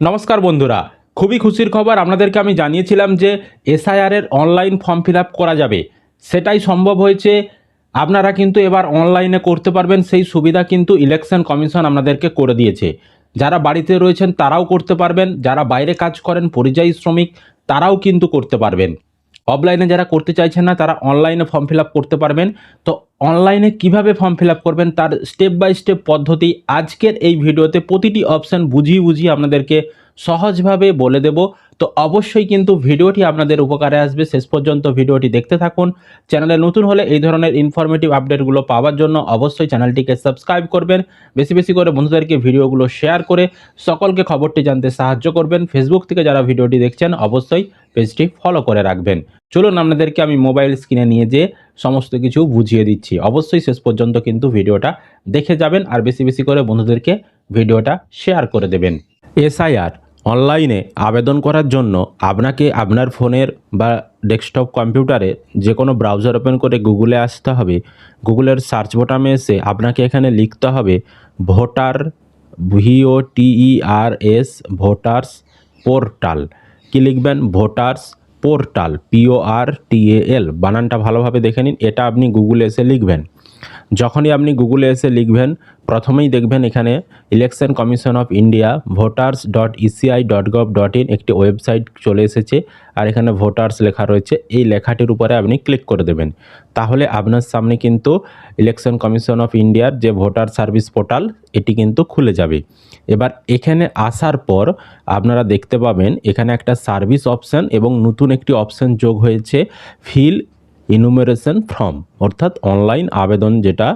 নমস্কার বন্ধুরা, খুবই খুশির খবর আপনাদেরকে আমি জানিয়েছিলাম যে এসআইআরের অনলাইন ফর্ম ফিল করা যাবে। সেটাই সম্ভব হয়েছে। আপনারা কিন্তু এবার অনলাইনে করতে পারবেন, সেই সুবিধা কিন্তু ইলেকশন কমিশন আপনাদেরকে করে দিয়েছে। যারা বাড়িতে রয়েছেন তারাও করতে পারবেন, যারা বাইরে কাজ করেন, পরিযায়ী শ্রমিক, তারাও কিন্তু করতে পারবেন। অফলাইনে যারা করতে চাইছেন না, তারা অনলাইনে ফর্ম ফিল করতে পারবেন। তো অনলাইনে কীভাবে ফর্ম ফিল করবেন, তার স্টেপ বাই স্টেপ পদ্ধতি আজকের এই ভিডিওতে প্রতিটি অপশান বুঝিয়ে বুঝিয়ে আপনাদেরকে সহজভাবে বলে দেব। তো অবশ্যই কিন্তু ভিডিওটি আপনাদের উপকারে আসবে। শেষ পর্যন্ত ভিডিওটি দেখতে থাকুন। চ্যানেলে নতুন হলে এই ধরনের ইনফরমেটিভ আপডেটগুলো পাওয়ার জন্য অবশ্যই চ্যানেলটিকে সাবস্ক্রাইব করবেন। বেশি বেশি করে বন্ধুদেরকে ভিডিওগুলো শেয়ার করে সকলকে খবরটি জানতে সাহায্য করবেন। ফেসবুক থেকে যারা ভিডিওটি দেখছেন, অবশ্যই পেজটি ফলো করে রাখবেন। চলুন আপনাদেরকে আমি মোবাইল স্ক্রিনে নিয়ে যেয়ে সমস্ত কিছু বুঝিয়ে দিচ্ছি। অবশ্যই শেষ পর্যন্ত কিন্তু ভিডিওটা দেখে যাবেন আর বেশি বেশি করে বন্ধুদেরকে ভিডিওটা শেয়ার করে দেবেন। এসআইআর অনলাইনে আবেদন করার জন্য আপনাকে আপনার ফোনের বা ডেস্কটপ কম্পিউটারে যে কোনো ব্রাউজার ওপেন করে গুগলে আসতে হবে। গুগলের সার্চ বোটামে এসে আপনাকে এখানে লিখতে হবে, voter V O T E R S, voters portal. কি লিখবেন? ভোটার্স পোর্টাল পিওআর টিএএল বানানটা ভালোভাবে দেখে নিন। এটা আপনি গুগলে এসে লিখবেন। যখনই আপনি গুগলে এসে লিখবেন, প্রথমেই দেখবেন এখানে Election Commission of India voters dot ECI dot gov dot in একটি ওয়েবসাইট চলে এসেছে আর এখানে ভোটার্স লেখা রয়েছে। এই লেখাটির উপরে আপনি ক্লিক করে দেবেন। তাহলে আপনার সামনে কিন্তু ইলেকশন কমিশন অফ ইন্ডিয়ার যে ভোটার সার্ভিস পোর্টাল এটি কিন্তু খুলে যাবে। এবার এখানে আসার পর আপনারা দেখতে পাবেন এখানে একটা সার্ভিস অপশান এবং নতুন একটি অপশান যোগ হয়েছে ফিল ইনুমেরেশন ফর্ম অর্থাৎ অনলাইন আবেদন যেটা,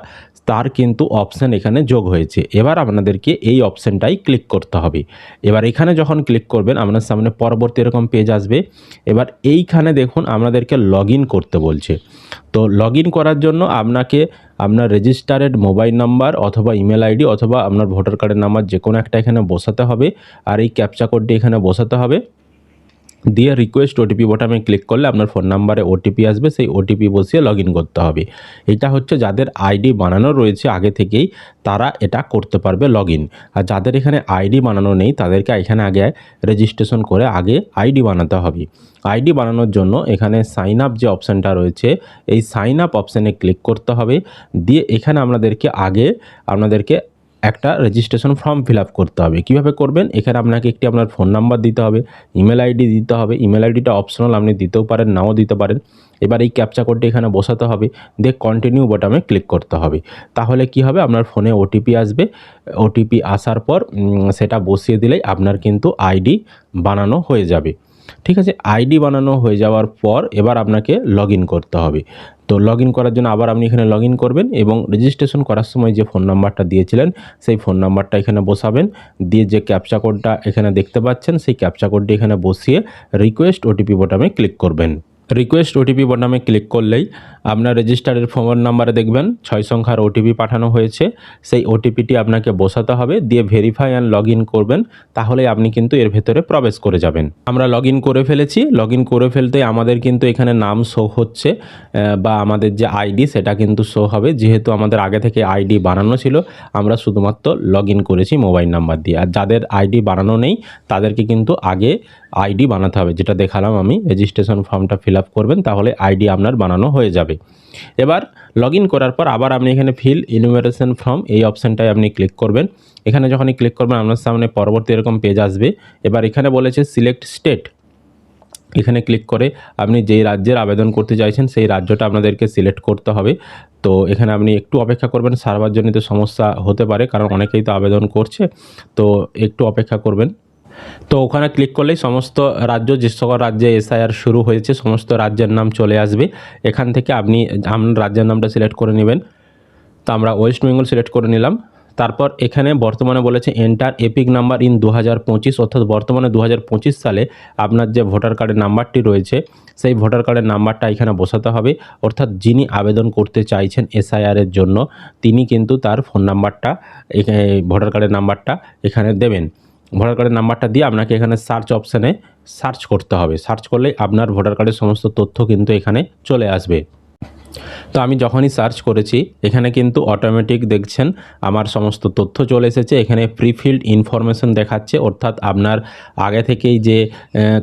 তার কিন্তু অপশান এখানে যোগ হয়েছে। এবার আপনাদেরকে এই অপশানটাই ক্লিক করতে হবে। এবার এখানে যখন ক্লিক করবেন, আপনার সামনে পরবর্তী এরকম পেজ আসবে। এবার এইখানে দেখুন, আপনাদেরকে লগ করতে বলছে। তো লগ করার জন্য আপনাকে আপনার রেজিস্টারেড মোবাইল নাম্বার অথবা ইমেল আইডি অথবা আপনার ভোটার কার্ডের নাম্বার যে কোনো একটা এখানে বসাতে হবে। আর এই ক্যাপচা কোডটি এখানে বসাতে হবে। দিয়ে রিকোয়েস্ট ওটিপি বোটামে ক্লিক করলে আপনার ফোন নাম্বারে ওটিপি আসবে, সেই ওটিপি বসিয়ে লগ করতে হবে। এটা হচ্ছে যাদের আইডি বানানো রয়েছে আগে থেকেই, তারা এটা করতে পারবে লগ আর যাদের এখানে আইডি বানানো নেই, তাদেরকে এখানে আগে রেজিস্ট্রেশন করে আগে আইডি বানাতে হবে। আইডি বানানোর জন্য এখানে সাইন আপ যে অপশানটা রয়েছে, এই সাইন আপ অপশানে ক্লিক করতে হবে। দিয়ে এখানে আপনাদেরকে আগে, আপনাদেরকে একটা রেজিস্ট্রেশন ফর্ম ফিল আপ করতে হবে। কীভাবে করবেন? এখানে আপনাকে একটি আপনার ফোন নাম্বার দিতে হবে ইমেল আইডি দিতে হবে ইমেল আইডিটা অপশনাল আপনি দিতেও পারেন, নাও দিতে পারেন। এবার এই ক্যাপচা কোডটি এখানে বসাতে হবে, দিয়ে কন্টিনিউ বটামে ক্লিক করতে হবে। তাহলে কি হবে? আপনার ফোনে ওটিপি আসবে। ওটিপি আসার পর সেটা বসিয়ে দিলেই আপনার কিন্তু আইডি বানানো হয়ে যাবে। ঠিক আছে আইডি বানানো হয়ে যাওয়ার পর এবার আপনাকে লগ করতে হবে। তো লগ করার জন্য আবার আপনি এখানে লগ করবেন এবং রেজিস্ট্রেশন করার সময় যে ফোন নাম্বারটা দিয়েছিলেন, সেই ফোন নাম্বারটা এখানে বসাবেন। দিয়ে যে ক্যাপচা কোডটা এখানে দেখতে পাচ্ছেন, সেই ক্যাপচা কোডটি এখানে বসিয়ে রিকোয়েস্ট ওটিপি বোটামে ক্লিক করবেন। রিকোয়েস্ট ওটিপি বোটামে ক্লিক করলেই আপনার রেজিস্টারের ফোন নাম্বারে দেখবেন, ছয় সংখ্যার ওটিপি পাঠানো হয়েছে। সেই ওটিপিটি আপনাকে বসাতে হবে, দিয়ে ভেরিফাই অ্যান্ড লগ করবেন তাহলে আপনি কিন্তু এর ভেতরে প্রবেশ করে যাবেন। আমরা লগ করে ফেলেছি লগ করে ফেলতে আমাদের কিন্তু এখানে নাম শো হচ্ছে বা আমাদের যে আইডি সেটা কিন্তু শো হবে। যেহেতু আমাদের আগে থেকে আইডি বানানো ছিল, আমরা শুধুমাত্র লগ করেছি মোবাইল নাম্বার দিয়ে। আর যাদের আইডি বানানো নেই, তাদেরকে কিন্তু আগে আইডি বানাতে হবে, যেটা দেখালাম আমি। রেজিস্ট্রেশন ফর্মটা ফিল করবেন, তাহলে আইডি আপনার বানানো হয়ে যাবে। এবার লগ করার পর আবার আপনি এখানে ফিল ইনুমেরেশন ফর্ম এই অপশানটায় আপনি ক্লিক করবেন। এখানে যখনই ক্লিক করবেন আপনার সামনে পরবর্তী এরকম পেজ আসবে। এবার এখানে বলেছে সিলেক্ট স্টেট এখানে ক্লিক করে আপনি যেই রাজ্যের আবেদন করতে চাইছেন সেই রাজ্যটা আপনাদেরকে সিলেক্ট করতে হবে। তো এখানে আপনি একটু অপেক্ষা করবেন, সার্ভারজনিত সমস্যা হতে পারে কারণ অনেকেই তো আবেদন করছে। তো একটু অপেক্ষা করবেন। তো ওখানে ক্লিক করলেই সমস্ত রাজ্য, যে সকল রাজ্যে এসআইআর শুরু হয়েছে, সমস্ত রাজ্যের নাম চলে আসবে। এখান থেকে আপনি আপনার রাজ্যের নামটা সিলেক্ট করে নেবেন। তো আমরা ওয়েস্ট বেঙ্গল সিলেক্ট করে নিলাম। তারপর এখানে বর্তমানে বলেছে এন্টার এপিক নাম্বার ইন দু হাজার পঁচিশ অর্থাৎ বর্তমানে দু হাজার পঁচিশ সালে আপনার যে ভোটার কার্ডের নাম্বারটি রয়েছে, সেই ভোটার কার্ডের নাম্বারটা এখানে বসাতে হবে। অর্থাৎ যিনি আবেদন করতে চাইছেন এসআইআরের জন্য, তিনি কিন্তু তার ফোন নাম্বারটা ভোটার কার্ডের নাম্বারটা এখানে দেবেন। ভোটার কার্ডের নাম্বারটা দিয়ে আপনাকে এখানে সার্চ অপশানে সার্চ করতে হবে। সার্চ করলেই আপনার ভোটার কার্ডের সমস্ত তথ্য কিন্তু এখানে চলে আসবে। তো আমি যখনই সার্চ করেছি, এখানে কিন্তু অটোমেটিক দেখছেন আমার সমস্ত তথ্য চলে এসেছে। এখানে প্রিফিল্ড ইনফরমেশন দেখাচ্ছে, অর্থাৎ আপনার আগে থেকেই যে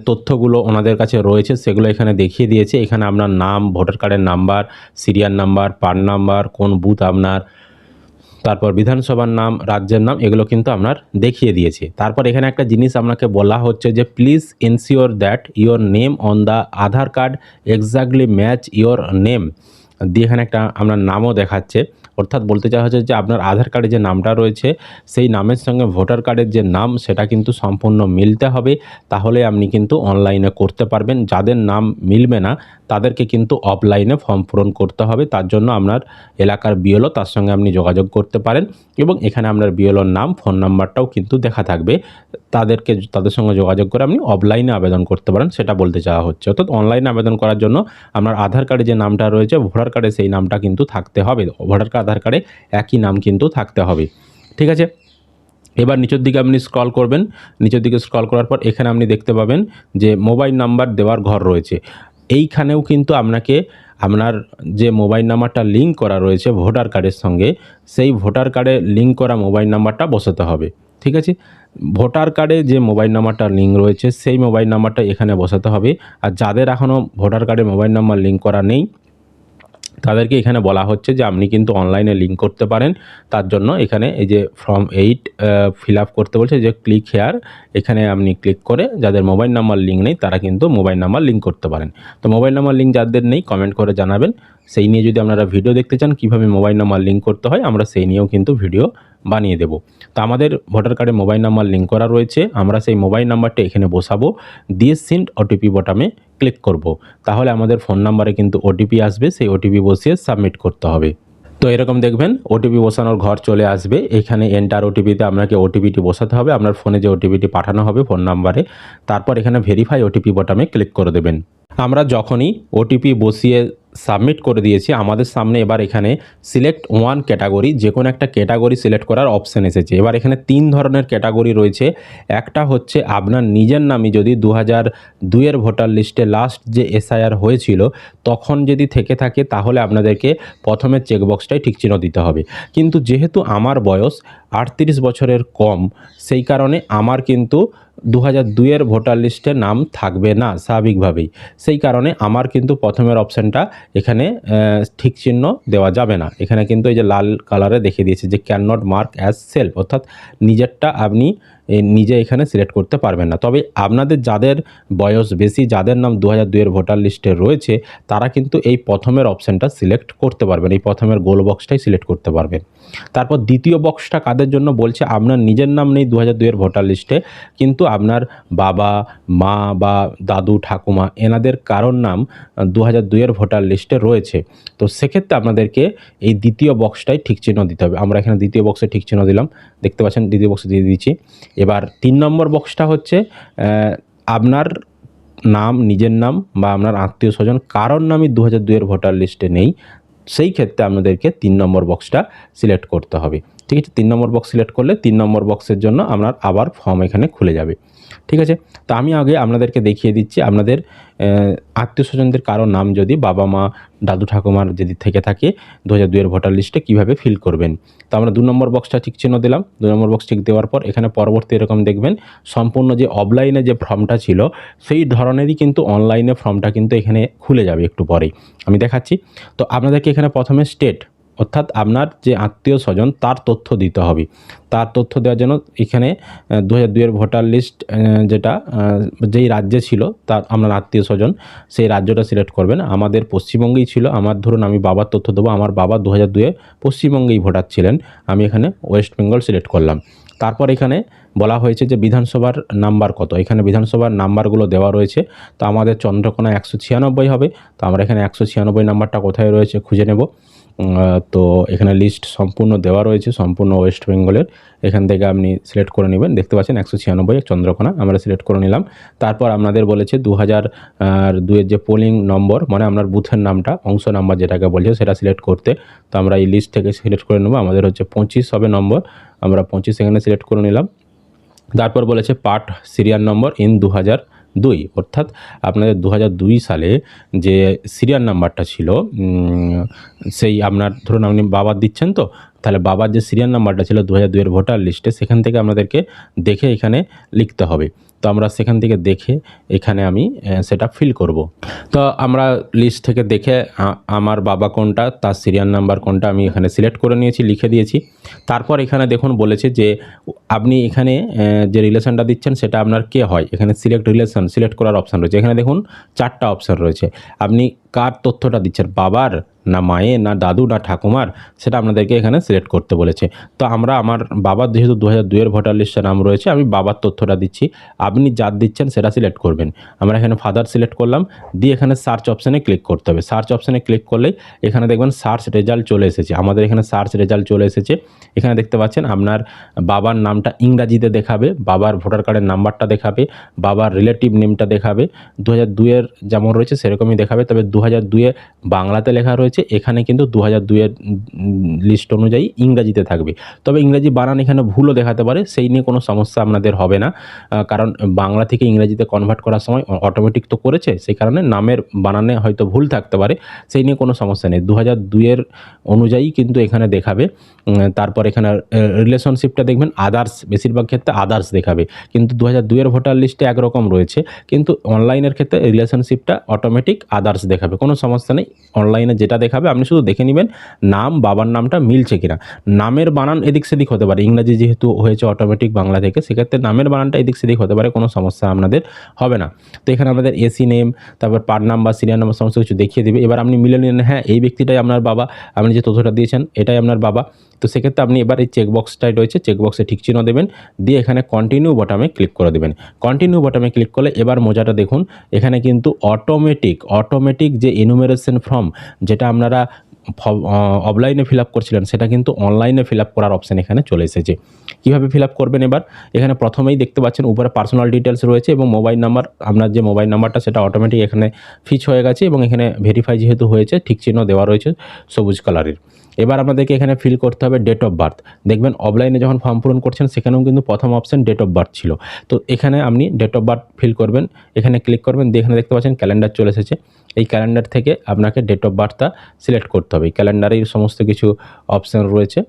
তথ্যগুলো ওনাদের কাছে রয়েছে, সেগুলো এখানে দেখিয়ে দিয়েছে। এখানে আপনার নাম ভোটার কার্ডের নাম্বার সিরিয়াল নাম্বার পান নাম্বার কোন বুথ আপনার তারপর বিধানসভার নাম, রাজ্যের নাম, এগুলো কিন্তু আপনার দেখিয়ে দিয়েছে। তারপর এখানে একটা জিনিস আপনাকে বলা হচ্ছে যে please ensure that your name on the Aadhaar card exactly match your name দিয়ে এখানে একটা আপনার নামও দেখাচ্ছে। অর্থাৎ বলতে চাওয়া হচ্ছে যে আপনার আধার কার্ডে যে নামটা রয়েছে, সেই নামের সঙ্গে ভোটার কার্ডের যে নাম, সেটা কিন্তু সম্পূর্ণ মিলতে হবে। তাহলে আপনি কিন্তু অনলাইনে করতে পারবেন। যাদের নাম মিলবে না, তাদেরকে কিন্তু অফলাইনে ফর্ম পূরণ করতে হবে। তার জন্য আপনার এলাকার বিএলও তার সঙ্গে আপনি যোগাযোগ করতে পারেন এবং এখানে আপনার বিএলওর নাম, ফোন নাম্বারটাও কিন্তু দেখা থাকবে। তাদেরকে তাদের সঙ্গে যোগাযোগ করে আপনি অফলাইনে আবেদন করতে পারেন, সেটা বলতে চাওয়া হচ্ছে। অর্থাৎ অনলাইনে আবেদন করার জন্য আপনার আধার কার্ডে যে নামটা রয়েছে, ভোটার কার্ডে সেই নামটা কিন্তু থাকতে হবে। ভোটার কার্ড আধার কার্ডে একই নাম কিন্তু থাকতে হবে। ঠিক আছে? এবার নিচের দিকে আপনি স্ক্রল করবেন। নিচের দিকে স্ক্রল করার পর এখানে আপনি দেখতে পাবেন যে মোবাইল নাম্বার দেওয়ার ঘর রয়েছে। এইখানেও কিন্তু আপনাকে আপনার যে মোবাইল নাম্বারটা লিঙ্ক করা রয়েছে ভোটার কার্ডের সঙ্গে, সেই ভোটার কার্ডে লিঙ্ক করা মোবাইল নাম্বারটা বসাতে হবে। ঠিক আছে? ভোটার কার্ডে যে মোবাইল নাম্বারটা লিঙ্ক রয়েছে, সেই মোবাইল নাম্বারটা এখানে বসাতে হবে। আর যাদের এখনও ভোটার কার্ডে মোবাইল নাম্বার লিঙ্ক করা নেই তাদেরকে এখানে বলা হচ্ছে যে আপনি কিন্তু অনলাইনে লিঙ্ক করতে পারেন। তার জন্য এখানে এই যে ফর্ম এইট ফিল করতে বলছে যে ক্লিক হেয়ার এখানে আপনি ক্লিক করে যাদের মোবাইল নাম্বার লিঙ্ক নেই, তারা কিন্তু মোবাইল নাম্বার লিঙ্ক করতে পারেন। তো মোবাইল নাম্বার লিঙ্ক যাদের নেই কমেন্ট করে জানাবেন। সেই নিয়ে যদি আপনারা ভিডিও দেখতে চান, কীভাবে মোবাইল নাম্বার লিঙ্ক করতে হয়, আমরা সেই নিয়েও কিন্তু ভিডিও বানিয়ে দেব। তো আমাদের ভোটার কার্ডে মোবাইল নাম্বার লিঙ্ক করা রয়েছে। আমরা সেই মোবাইল নাম্বারটা এখানে বসাবো। দিয়ে সেন্ড ওটিপি বটামে ক্লিক করব। তাহলে আমাদের ফোন নাম্বারে কিন্তু ওটিপি আসবে। সেই ওটিপি বসিয়ে সাবমিট করতে হবে। তো এরকম দেখবেন ওটিপি বসানোর ঘর চলে আসবে। এখানে এন্টার ওটিপিতে আপনাকে ওটিপিটি বসাতে হবে। আপনার ফোনে যে ওটিপিটি পাঠানো হবে ফোন নাম্বারে তারপর এখানে ভেরিফাই ওটিপি বটামে ক্লিক করে দেবেন। আমরা যখনই ওটিপি বসিয়ে সাবমিট করে দিয়েছি। আমাদের সামনে এবার এখানে সিলেক্ট ওয়ান ক্যাটাগরি যে কোনো একটা ক্যাটাগরি সিলেক্ট করার অপশান এসেছে। এবার এখানে তিন ধরনের ক্যাটাগরি রয়েছে। একটা হচ্ছে আপনার নিজের নামই যদি দু হাজার দুইয়ের ভোটার লিস্টে লাস্ট যে এসআইআর হয়েছিল, তখন যদি থেকে থাকে তাহলে আপনাদেরকে প্রথমে চেকবক্সটাই ঠিক চিহ্ন দিতে হবে। কিন্তু যেহেতু আমার বয়স আটত্রিশ বছরের কম, সেই কারণে আমার কিন্তু দু হাজার দুইয়ের ভোটার লিস্টে নাম থাকবে না, স্বাভাবিকভাবেই। সেই কারণে আমার কিন্তু প্রথমের অপশানটা এখানে ঠিক চিহ্ন দেওয়া যাবে না। এখানে কিন্তু এই যে লাল কালারে দেখিয়ে দিয়েছে যে can not mark as self অর্থাৎ নিজেরটা আপনি নিজে এখানে সিলেক্ট করতে পারবেন না। তবে আপনাদের যাদের বয়স বেশি, যাদের নাম দু হাজার দুইয়ের ভোটার লিস্টে রয়েছে, তারা কিন্তু এই প্রথমের অপশানটা সিলেক্ট করতে পারবেন। এই প্রথমের গোল বক্সটাই সিলেক্ট করতে পারবেন। তারপর দ্বিতীয় বক্সটা কাদের জন্য বলছে, আপনার নিজের নাম নেই দু হাজার দুইয়ের ভোটার লিস্টে কিন্তু আপনার বাবা, মা বা দাদু, ঠাকুমা, এনাদের কারোর নাম দু হাজার দুইয়ের ভোটার লিস্টে রয়েছে। তো সেক্ষেত্রে আপনাদেরকে এই দ্বিতীয় বক্সটাই ঠিক চিহ্ন দিতে হবে। আমরা এখানে দ্বিতীয় বক্সে ঠিক চিহ্ন দিলাম। দেখতে পাচ্ছেন, দ্বিতীয় বক্সে দিয়ে দিচ্ছি। এবার তিন নম্বর বক্সটা হচ্ছে আপনার নাম, নিজের নাম বা আপনার আত্মীয় স্বজন কারোর নামই দু হাজার দুইয়ের ভোটার লিস্টে নেই। সেই ক্ষেত্রে আপনাদেরকে তিন নম্বর বক্সটা সিলেক্ট করতে হবে। ঠিক আছে, তিন নম্বর বক্স সিলেক্ট করলে তিন নম্বর বক্সের জন্য আপনার আবার ফর্ম এখানে খুলে যাবে। ঠিক আছে? তো আমি আগে আপনাদেরকে দেখিয়ে দিচ্ছি আপনাদের আত্মীয় স্বজনদের কারও নাম যদি বাবা মা, দাদু ঠাকুমার যদি থেকে থাকে দু হাজার দুইয়ের ভোটার লিস্টে কীভাবে ফিল করবেন। তো আমরা দু নম্বর বক্সটা ঠিক চিহ্ন দিলাম। দু নম্বর বক্স ঠিক দেওয়ার পর এখানে পরবর্তী এরকম দেখবেন, সম্পূর্ণ যে অফলাইনে যে ফর্মটা ছিল, সেই ধরনেরই কিন্তু অনলাইনে ফর্মটা কিন্তু এখানে খুলে যাবে একটু পরেই। আমি দেখাচ্ছি। তো আপনাদেরকে এখানে প্রথমে স্টেট অর্থাৎ আপনার যে আত্মীয় স্বজন, তার তথ্য দিতে হবে। তার তথ্য দেওয়ার জন্য এখানে দু হাজার দুইয়ের ভোটার লিস্ট যেটা যেই রাজ্যে ছিল, তার, আপনার আত্মীয় স্বজন, সেই রাজ্যটা সিলেক্ট করবেন। আমাদের পশ্চিমবঙ্গেই ছিল। আমার ধরুন, আমি বাবার তথ্য দেবো। আমার বাবা দু হাজার দুয়ে পশ্চিমবঙ্গেই ভোটার ছিলেন। আমি এখানে ওয়েস্ট বেঙ্গল সিলেক্ট করলাম। তারপর এখানে বলা হয়েছে যে বিধানসভার নাম্বার কত? এখানে বিধানসভার নাম্বারগুলো দেওয়া রয়েছে। তো আমাদের চন্দ্রকোনা একশো ছিয়ানব্বই হবে। তো আমরা এখানে একশো ছিয়ানব্বই নাম্বারটা কোথায় রয়েছে খুঁজে নেব। তো এখানে লিস্ট সম্পূর্ণ দেওয়া রয়েছে, সম্পূর্ণ ওয়েস্ট বেঙ্গলের এখান থেকে আপনি সিলেক্ট করে নেবেন। দেখতে পাচ্ছেন একশো ছিয়ানব্বই চন্দ্রকোনা, আমরা সিলেক্ট করে নিলাম। তারপর আপনাদের বলেছে দু হাজার দুয়ের যে পোলিং নম্বর মানে আপনার বুথের নামটা, অংশ নাম্বার যেটাকে বলছে সেটা সিলেক্ট করতে। তো আমরা এই লিস্ট থেকে সিলেক্ট করে নেব। আমাদের হচ্ছে পঁচিশ হবে নম্বর আমরা পঁচিশ এখানে সিলেক্ট করে নিলাম। তারপর বলেছে পার্ট সিরিয়াল নম্বর ইন দু হাজার দুই, অর্থাৎ আপনাদের দু সালে যে সিরিয়াল নাম্বারটা ছিল সেই আপনার, ধরুন আপনি বাবার দিচ্ছেন তো তাহলে বাবার যে সিরিয়াল নাম্বারটা ছিল দু হাজার দুইয়ের ভোটার লিস্টে সেখান থেকে আপনাদেরকে দেখে এখানে লিখতে হবে। তো আমরা সেখান থেকে দেখে এখানে আমি সেটা ফিল করব। তো আমরা লিস্ট থেকে দেখে আমার বাবা কোনটা, তার সিরিয়াল নাম্বার কোনটা আমি এখানে সিলেক্ট করে নিয়েছি, লিখে দিয়েছি। তারপর এখানে দেখুন বলেছে যে, আপনি এখানে যে রিলেশনটা দিচ্ছেন সেটা আপনার কে হয়? এখানে সিলেক্ট রিলেশন সিলেক্ট করার অপশান রয়েছে। এখানে দেখুন চারটা অপশান রয়েছে। আপনি কার তথ্যটা দিচ্ছেন? বাবার না মায়ের না দাদু, না ঠাকুমার, সেটা আপনাদেরকে এখানে সিলেক্ট করতে বলেছে। তো আমরা আমার বাবার যেহেতু দু হাজার দুইয়ের ভোটার লিস্টে নাম রয়েছে, আমি বাবার তথ্যটা দিচ্ছি। আপনি যার দিচ্ছেন সেটা সিলেক্ট করবেন। আমরা এখানে ফাদার সিলেক্ট করলাম, দিয়ে এখানে সার্চ অপশানে ক্লিক করতে হবে। সার্চ অপশানে ক্লিক করলেই এখানে দেখবেন সার্চ রেজাল্ট চলে এসেছে। আমাদের এখানে সার্চ রেজাল্ট চলে এসেছে। এখানে দেখতে পাচ্ছেন আপনার বাবার নামটা ইংরাজিতে দেখাবে, বাবার ভোটার কার্ডের নাম্বারটা দেখাবে, বাবার রিলেটিভ নেমটা দেখাবে। দু হাজার দুইয়ের যেমন রয়েছে সেরকমই দেখাবে, তবে দু হাজার দুইয়ে বাংলাতে লেখা রয়েছে। এখানে কিন্তু দু হাজার দুইয়ের লিস্ট অনুযায়ী ইংরাজিতে থাকবে। তবে ইংরাজি বানান এখানে ভুলও দেখাতে পারে, সেই নিয়ে কোনো সমস্যা আপনাদের হবে না। কারণ বাংলা থেকে ইংরাজিতে কনভার্ট করার সময় অটোমেটিক তো করেছে, সেই কারণে নামের বানানে হয়তো ভুল থাকতে পারে, সেই নিয়ে কোনো সমস্যা নেই। দু হাজার দুইয়ের অনুযায়ী কিন্তু এখানে দেখাবে। তারপর এখানে রিলেশনশিপটা দেখবেন আদার্স বেশিরভাগ ক্ষেত্রে আদার্স দেখাবে। কিন্তু দু হাজার দুইয়ের ভোটার লিস্টে একরকম রয়েছে, কিন্তু অনলাইনের ক্ষেত্রে রিলেশনশিপটা অটোমেটিক আদার্স দেখাবে। কোনো সমস্যা নেই অনলাইনে যেটা দেখাবে, আপনি শুধু দেখে নেবেন নাম, বাবার নামটা মিলছে কিনা। নামের বানান এদিক সেদিক হতে পারে, ইংরাজি যেহেতু হয়েছে অটোমেটিক বাংলা থেকে, সেক্ষেত্রে নামের বানানটা এদিক সেদিক হতে পারে, কোনো সমস্যা আপনাদের হবে না। তো এখানে আমাদের এসি নেম তারপর পার্ট নাম্বার সিরিয়াল নাম্বার সমস্ত কিছু দেখিয়ে দেবে। এবার আপনি মিলে নিন হ্যাঁ এই ব্যক্তিটাই আপনার বাবা, আপনি যে তথ্যটা দিয়েছেন, এটাই আপনার বাবা। তো সেক্ষেত্রে আপনি এবার এই চেকবক্সটাই রয়েছে চেকবক্সে ঠিক চিহ্ন দেবেন, দিয়ে এখানে কন্টিনিউ বটামে ক্লিক করে দেবেন। কন্টিনিউ বটামে ক্লিক করলে এবার মজাটা দেখুন, এখানে কিন্তু অটোমেটিক অটোমেটিক যে ইনুমেরেশন ফর্ম যেটা আপনারা অফলাইনে ফিল আপ করছিলেন, সেটা কিন্তু অনলাইনে ফিল আপ করার অপশান এখানে চলে এসেছে। কীভাবে ফিল আপ করবেন এবার? এখানে প্রথমেই দেখতে পাচ্ছেন, উপরে পার্সোনাল ডিটেলস রয়েছে এবং মোবাইল নাম্বার আপনার যে মোবাইল নাম্বারটা সেটা অটোমেটিক এখানে ফিচ হয়ে গেছে এবং এখানে ভেরিফাই যেহেতু হয়েছে, ঠিক চিহ্ন দেওয়া রয়েছে সবুজ কালারের এবার আপনাদেরকে এখানে ফিল করতে হবে ডেট অফ বার্থ দেখবেন অফলাইনে যখন ফর্ম পূরণ করছেন, সেখানেও কিন্তু প্রথম অপশান ডেট অফ বার্থ ছিল। তো এখানে আপনি ডেট অফ বার্থ ফিল করবেন, এখানে ক্লিক করবেন, দিয়ে এখানে দেখতে পাচ্ছেন ক্যালেন্ডার চলে এসেছে। এই ক্যালেন্ডার থেকে আপনাকে ডেট অফ বার্থটা সিলেক্ট করতে হবে। ক্যালেন্ডারেই সমস্ত কিছু অপশান রয়েছে।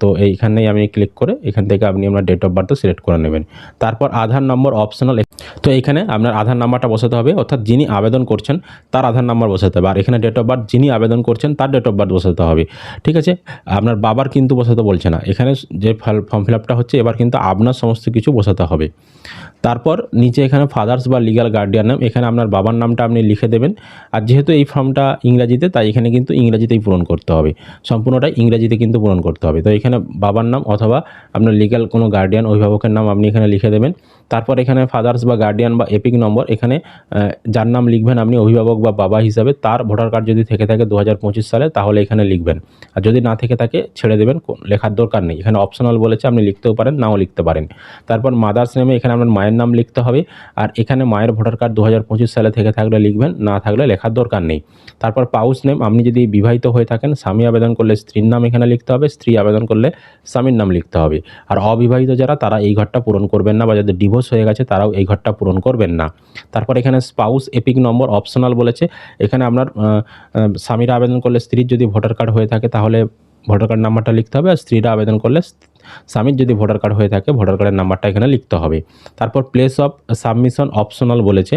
তো এইখানেই আপনি ক্লিক করে এখান থেকে আপনি আপনার ডেট অফ বার্থটা সিলেক্ট করে নেবেন। তারপর আধার নম্বর অপশনাল তো এখানে আপনার আধার নাম্বারটা বসাতে হবে। অর্থাৎ যিনি আবেদন করছেন, তার আধার নাম্বার বসাতে হবে। আর এখানে ডেট অফ বার্থ যিনি আবেদন করছেন, তার ডেট অফ বার্থ বসাতে হবে। ঠিক আছে? আপনার বাবার কিন্তু বসাতে বলছে না। এখানে যে ফর্ম ফিল আপটা হচ্ছে, এবার কিন্তু আপনার সমস্ত কিছু বসাতে হবে। তারপর নিচে এখানে ফাদার্স বা লিগ্যাল গার্ডিয়ান নাম, এখানে আপনার বাবার নামটা আপনি লিখে দেবেন। আর যেহেতু এই ফর্মটা ইংরাজিতে, তাই এখানে কিন্তু ইংরাজিতেই পূরণ করতে হবে। সম্পূর্ণটাই ইংরাজিতে কিন্তু পূরণ করতে হবে। তো এখানে বাবার নাম অথবা আপনার লিগ্যাল কোনো গার্ডিয়ান অভিভাবকের নাম আপনি এখানে লিখে দেবেন। তারপর এখানে ফাদার্স বা গার্ডিয়ান বা এপিক নম্বর এখানে যার নাম লিখবেন আপনি অভিভাবক বা বাবা হিসাবে, তার ভোটার কার্ড যদি থেকে থাকে দু হাজার পঁচিশ সালে, তাহলে এখানে লিখবেন। আর যদি না থেকে থাকে, ছেড়ে দেবেন লেখার দরকার নেই। এখানে অপশনাল বলেছে, আপনি লিখতেও পারেন, নাও লিখতে পারেন। তারপর মাদার্স নেমে এখানে আপনার মায়ের নাম লিখতে হবে। আর এখানে মায়ের ভোটার কার্ড দু হাজার পঁচিশ সালে থেকে থাকলে লিখবেন, না থাকলে লেখার দরকার নেই। তারপর পাউস নেম, আপনি যদি বিবাহিত হয়ে থাকেন, স্বামী আবেদন করলে স্ত্রীর নাম এখানে লিখতে হবে, স্ত্রী আবেদন করলে স্বামীর নাম লিখতে হবে। আর অবিবাহিত যারা, তারা এই ঘরটা পূরণ করবেন না, বা যাদের ডিভোর্স হয়ে গেছে, তারাও এই ঘরটা পূরণ করবেন না। তারপর এখানে স্পাউস এপিক নম্বর অপশনাল বলেছে। এখানে আপনার স্বামীরা আবেদন করলে স্ত্রীর যদি ভোটার কার্ড হয়ে থাকে, তাহলে ভোটার কার্ড নাম্বারটা লিখতে হবে আর স্ত্রীরা আবেদন করলে স্বামীর যদি ভোটার কার্ড হয়ে থাকে, ভোটার কার্ডের নাম্বারটা এখানে লিখতে হবে। তারপর প্লেস অফ সাবমিশন অপশনাল বলেছে।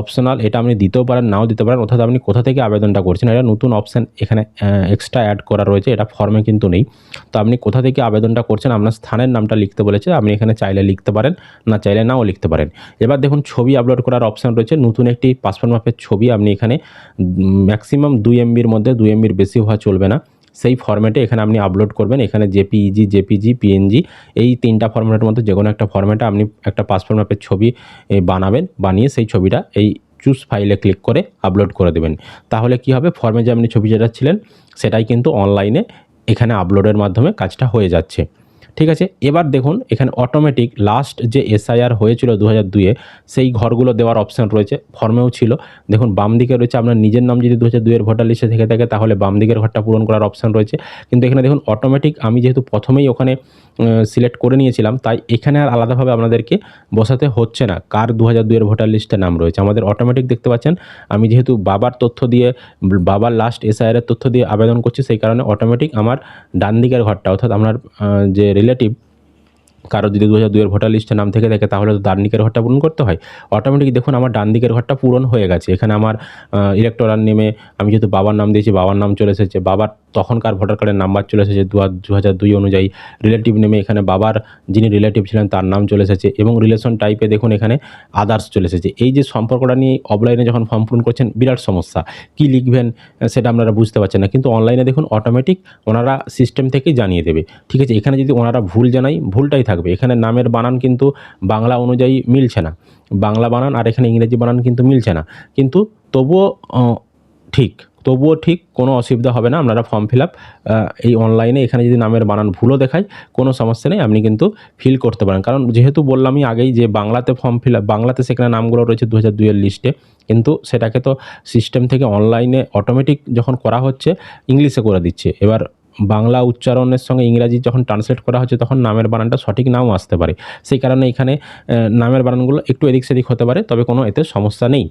অপশনাল এটা আপনি দিতেও পারেন, নাও দিতে পারেন, অর্থাৎ আপনি কোথা থেকে আবেদনটা করছেন, এটা নতুন অপশান এখানে এক্সট্রা অ্যাড করা রয়েছে, এটা ফর্মে কিন্তু নেই। তো আপনি কোথা থেকে আবেদনটা করছেন, আপনার স্থানের নামটা লিখতে বলেছে, আপনি এখানে চাইলে লিখতে পারেন, না চাইলে নাও লিখতে পারেন। এবার দেখুন ছবি আপলোড করার অপশান রয়েছে, নতুন একটি পাসপোর্ট মাপের ছবি আপনি এখানে ম্যাক্সিমাম দুই এমবির মধ্যে, দুই এমবির বেশি হওয়া চলবে না। সেই ফর্ম্যাটে এখানে আপনি আপলোড করবেন। এখানে জেপিইজি জেপিজি পিএনজি এই তিনটা ফর্ম্যাটের মধ্যে যে কোনো একটা ফর্ম্যাটে আপনি একটা পাসপোর্ট ম্যাপের ছবি বানাবেন, বানিয়ে সেই ছবিটা এই চুজ ফাইলে ক্লিক করে আপলোড করে দেবেন। তাহলে কি হবে? ফর্মে যে আপনি ছবি যেটা ছিলেন সেটাই কিন্তু অনলাইনে এখানে আপলোডের মাধ্যমে কাজটা হয়ে যাচ্ছে। ঠিক আছে? এবার দেখুন, এখানে অটোমেটিক লাস্ট যে এসআইআর হয়েছিল দু হাজার দুয়ে সেই ঘরগুলো দেওয়ার অপশান রয়েছে ফর্মেও ছিল। দেখুন, বাম দিকে রয়েছে আপনার নিজের নাম যদি দু হাজার দুয়ের ভোটার লিস্টে থেকে থাকে, তাহলে বাম দিকের ঘরটা পূরণ করার অপশান রয়েছে। কিন্তু এখানে দেখুন অটোমেটিক আমি যেহেতু প্রথমেই ওখানে সিলেক্ট করে নিয়েছিলাম, তাই এখানে আর আলাদাভাবে আপনাদেরকে বসাতে হচ্ছে না, কার দু হাজার দুয়ের ভোটার লিস্টে নাম রয়েছে। আমাদের অটোমেটিক দেখতে পাচ্ছেন, আমি যেহেতু বাবার তথ্য দিয়ে, বাবার লাস্ট এসআইআরের তথ্য দিয়ে আবেদন করছি, সেই কারণে অটোমেটিক আমার ডান দিকের ঘরটা, অর্থাৎ আপনার যে রিলেটিভ কারও যদি দু হাজার দুইয়ের ভোটার লিস্টে নাম থেকে থাকে তাহলে তো ডান দিকের ঘরটা পূরণ করতে হয়। অটোমেটিক দেখুন, আমার ডান দিকের ঘরটা পূরণ হয়ে গেছে। এখানে আমার ইলেকটোরাল নেমে আমি যেহেতু বাবার নাম দিয়েছি, বাবার নাম চলে এসেছে। বাবার তখনকার ভোটার কার্ডের নাম্বার চলে এসেছে দু হাজার দুই অনুযায়ী। রিলেটিভ নেমে এখানে বাবার যিনি রিলেটিভ ছিলেন, তার নাম চলে এসেছে। এবং রিলেশন টাইপে দেখুন, এখানে আদার্স চলে এসেছে। এই যে সম্পর্কটা নিয়ে অফলাইনে যখন ফর্ম পূরণ করছেন, বিরাট সমস্যা। কি লিখবেন সেটা আপনারা বুঝতে পারছেন না। কিন্তু অনলাইনে দেখুন অটোমেটিক ওনারা সিস্টেম থেকেই জানিয়ে দেবে। ঠিক আছে, এখানে যদি ওনারা ভুল জানাই, ভুলটাই থাকবে এখানে নামের বানান কিন্তু বাংলা অনুযায়ী মিলছে না। বাংলা বানান আর এখানে ইংরেজি বানান কিন্তু মিলছে না। কিন্তু তবুও ঠিক তবুও ঠিক, কোনো অসুবিধা হবে না। আপনারা ফর্ম ফিল আপ এই অনলাইনে এখানে যদি নামের বানান ভুলও দেখায়, কোনো সমস্যা নেই। আপনি কিন্তু ফিল করতে পারেন। কারণ যেহেতু বললামই আগেই যে বাংলাতে ফর্ম ফিল আপ, বাংলাতে সেখানে নামগুলো রয়েছে দু হাজার দুইয়ের লিস্টে, কিন্তু সেটাকে তো সিস্টেম থেকে অনলাইনে অটোমেটিক যখন করা হচ্ছে, ইংলিশে করে দিচ্ছে। এবার বাংলা উচ্চারণের সঙ্গে ইংরাজি যখন ট্রান্সলেট করা হচ্ছে, তখন নামের বানানটা সঠিক নাও আসতে পারে। সেই কারণে এখানে নামের বানানগুলো একটু এদিক সেদিক হতে পারে, তবে কোনো এতে সমস্যা নেই।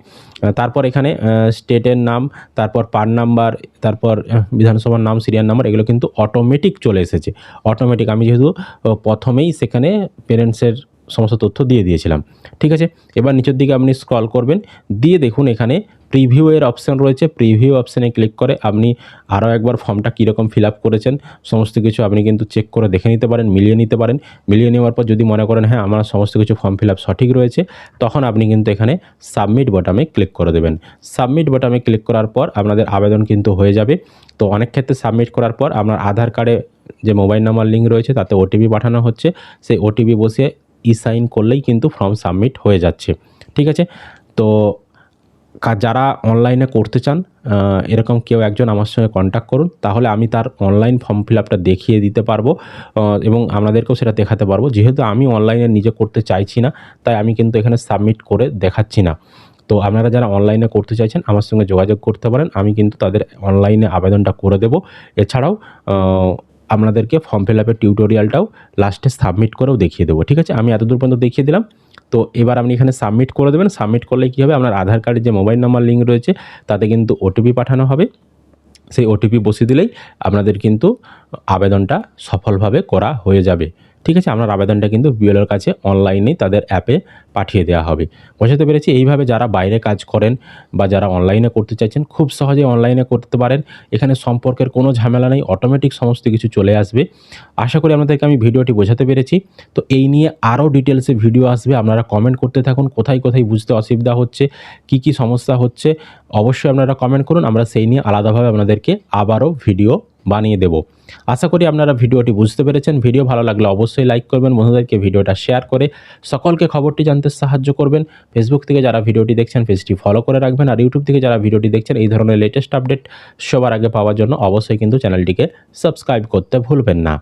তারপর এখানে স্টেটের নাম, তারপর পার নাম্বার, তারপর বিধানসভার নাম সিরিয়াল নাম্বার, এগুলো কিন্তু অটোমেটিক চলে এসেছে। অটোমেটিক আমি যেহেতু প্রথমেই সেখানে পেরেন্টসের সমস্ত তথ্য দিয়ে দিয়েছিলাম। ঠিক আছে? এবার নিচের দিকে আপনি স্ক্রল করবেন, দিয়ে দেখুন এখানে প্রিভিউ এর অপশান রয়েছে। প্রিভিউ অপশানে ক্লিক করে আপনি আরও একবার ফর্মটা কীরকম ফিল আপ করেছেন, সমস্ত কিছু আপনি কিন্তু চেক করে দেখে নিতে পারেন, মিলিয়ে নিতে পারেন। মিলিয়ে নেওয়ার পর যদি মনে করেন হ্যাঁ আমার সমস্ত কিছু ফর্ম ফিল আপ সঠিক রয়েছে, তখন আপনি কিন্তু এখানে সাবমিট বটামে ক্লিক করে দেবেন। সাবমিট বটামে ক্লিক করার পর আপনাদের আবেদন কিন্তু হয়ে যাবে। তো অনেক ক্ষেত্রে সাবমিট করার পর আপনার আধার কার্ডে যে মোবাইল নাম্বার লিঙ্ক রয়েছে, তাতে ওটিপি পাঠানো হচ্ছে। সেই ওটিপি বসিয়ে ই সাইন করলেই কিন্তু ফর্ম সাবমিট হয়ে যাচ্ছে। ঠিক আছে? তো যারা অনলাইনে করতে চান এরকম কেউ একজন আমার সঙ্গে কন্ট্যাক্ট করুন, তাহলে আমি তার অনলাইন ফর্ম ফিল আপটা দেখিয়ে দিতে পারব এবং আপনাদেরকেও সেটা দেখাতে পারব। যেহেতু আমি অনলাইনে নিজে করতে চাইছি না, তাই আমি কিন্তু এখানে সাবমিট করে দেখাচ্ছি না। তো আপনারা যারা অনলাইনে করতে চাইছেন, আমার সঙ্গে যোগাযোগ করতে পারেন, আমি কিন্তু তাদের অনলাইনে আবেদনটা করে দেবো। এছাড়াও আপনাদেরকে ফর্ম ফিল আপের টিউটোরিয়ালটাও লাস্টে সাবমিট করেও দেখিয়ে দেবো। ঠিক আছে? আমি এতদূর পর্যন্ত দেখিয়ে দিলাম। তো এবার আপনি এখানে সাবমিট করে দেবেন। সাবমিট করলে কী হবে? আপনার আধার কার্ডের যে মোবাইল নাম্বার লিঙ্ক রয়েছে, তাতে কিন্তু ওটিপি পাঠানো হবে। সেই ওটিপি বসিয়ে দিলেই আপনাদের কিন্তু আবেদনটা সফলভাবে করা হয়ে যাবে। ঠিক আছে, আপনার আবেদনটা কিন্তু বিএলওর কাছে অনলাইনেই তাদের অ্যাপে পাঠিয়ে দেওয়া হবে। বোঝাতে পেরেছি, এইভাবে যারা বাইরে কাজ করেন বা যারা অনলাইনে করতে চাইছেন, খুব সহজে অনলাইনে করতে পারেন। এখানে সম্পর্কের কোনো ঝামেলা নেই অটোমেটিক সমস্ত কিছু চলে আসবে। আশা করি আপনাদেরকে আমি ভিডিওটি বোঝাতে পেরেছি। তো এই নিয়ে আরও ডিটেলসে ভিডিও আসবে, আপনারা কমেন্ট করতে থাকুন, কোথায় কোথায় বুঝতে অসুবিধা হচ্ছে, কি কি সমস্যা হচ্ছে, অবশ্যই আপনারা কমেন্ট করুন, আমরা সেই নিয়ে আলাদাভাবে আপনাদেরকে আবারও ভিডিও বানিয়ে দেব। আশা করি আপনারা ভিডিওটি বুঝতে পেরেছেন। ভিডিও ভালো লাগলে অবশ্যই লাইক করবেন। বন্ধুদেরকে ভিডিওটা শেয়ার করে সকলকে খবরটি জানতে সাহায্য করবেন। ফেসবুক থেকে যারা ভিডিওটি দেখছেন পেজটি ফলো করে রাখবেন। আর ইউটিউব থেকে যারা ভিডিওটি দেখছেন, এই ধরনের লেটেস্ট আপডেট সবার আগে পাওয়ার জন্য অবশ্যই কিন্তু চ্যানেলটিকে সাবস্ক্রাইব করতে ভুলবেন না।